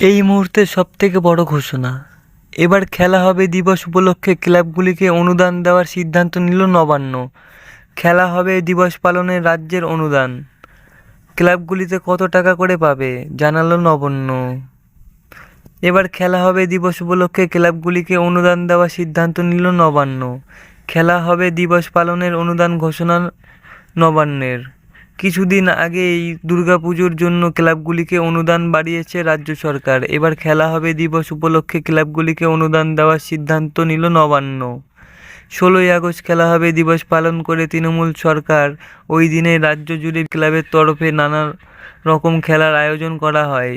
এই মুহূর্তে সব থেকে বড় ঘোষণা। এবার খেলা হবে দিবস উপলক্ষে ক্লাবগুলিকে অনুদান দেওয়ার সিদ্ধান্ত নিল নবান্ন। খেলা হবে দিবস পালনে রাজ্যের অনুদান। ক্লাবগুলিতে কত টাকা করে পাবে, জানালো নবান্ন। এবার খেলা হবে দিবস উপলক্ষে ক্লাবগুলিকে অনুদান দেওয়ার সিদ্ধান্ত নিল নবান্ন। খেলা হবে দিবস পালনের অনুদান ঘোষণা নবান্নের। কিছুদিন আগেই দুর্গাপুজোর জন্য ক্লাবগুলিকে অনুদান বাড়িয়েছে রাজ্য সরকার। এবার খেলা হবে দিবস উপলক্ষে ক্লাবগুলিকে অনুদান দেওয়ার সিদ্ধান্ত নিল নবান্ন। ষোলোই আগস্ট খেলা হবে দিবস পালন করে তৃণমূল সরকার। ওই দিনে রাজ্য জুড়ে ক্লাবের তরফে নানা রকম খেলার আয়োজন করা হয়।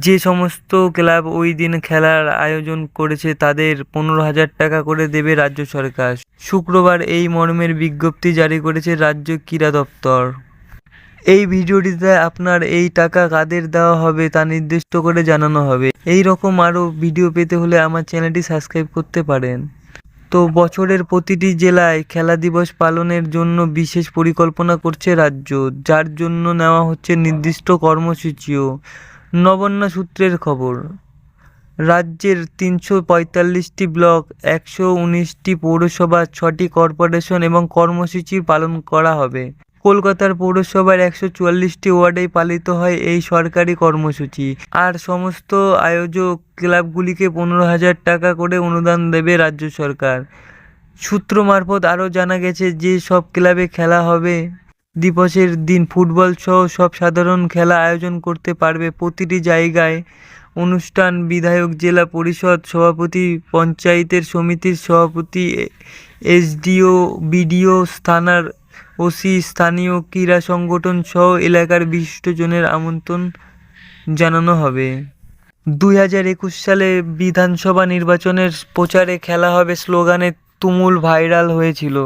যে সমস্ত ক্লাব ওই দিন খেলার আয়োজন করেছে তাদের পনেরো হাজার টাকা করে দেবে রাজ্য সরকার। শুক্রবার এই মর্মের বিজ্ঞপ্তি জারি করেছে রাজ্য ক্রীড়া দপ্তর। এই ভিডিওটিতে আপনার এই টাকা কাদের দেওয়া হবে তা নির্দিষ্ট করে জানানো হবে। এই রকম আরও ভিডিও পেতে হলে আমার চ্যানেলটি সাবস্ক্রাইব করতে পারেন। তো বছরের প্রতিটি জেলায় খেলা দিবস পালনের জন্য বিশেষ পরিকল্পনা করছে রাজ্য, যার জন্য নেওয়া হচ্ছে নির্দিষ্ট কর্মসূচিও। নবান্ন সূত্রের খবর, রাজ্যের তিনশো পঁয়তাল্লিশটি ব্লক, একশো উনিশটি পৌরসভা, ছটি কর্পোরেশন এবং কর্মসূচি পালন করা হবে। কলকাতার পৌরসভার একশো চুয়াল্লিশটি ওয়ার্ডেই পালিত হয় এই সরকারি কর্মসূচি। আর সমস্ত আয়োজক ক্লাবগুলিকে পনেরো হাজার টাকা করে অনুদান দেবে রাজ্য সরকার। সূত্র মারফত আরও জানা গেছে যে সব ক্লাবে খেলা হবে। দিবসের দিন ফুটবল সহ সব সাধারণ খেলা আয়োজন করতে পারবে প্রতিটি জায়গায়। অনুষ্ঠান বিধায়ক জেলা পরিষদ সভাপতি পঞ্চায়েতের সমিতির সভাপতি এসডিও, বিডিও, থানার ওসি, স্থানীয় ক্রীড়া সংগঠন সহ এলাকার বিশিষ্টজনের আমন্ত্রণ জানানো হবে। দুই হাজার একুশ সালে বিধানসভা নির্বাচনের প্রচারে খেলা হবে স্লোগানে তুমুল ভাইরাল হয়েছিল।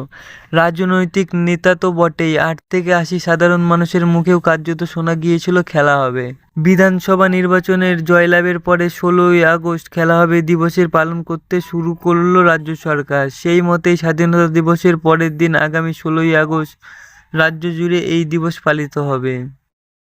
রাজনৈতিক নেতা তো বটেই, আট থেকে আশি সাধারণ মানুষের মুখেও কার্যত শোনা গিয়েছিল খেলা হবে। বিধানসভা নির্বাচনের জয়লাভের পরে ষোলোই আগস্ট খেলা হবে দিবসের পালন করতে শুরু করল রাজ্য সরকার। সেই মতেই স্বাধীনতা দিবসের পরের দিন আগামী ষোলোই আগস্ট রাজ্য জুড়ে এই দিবস পালিত হবে।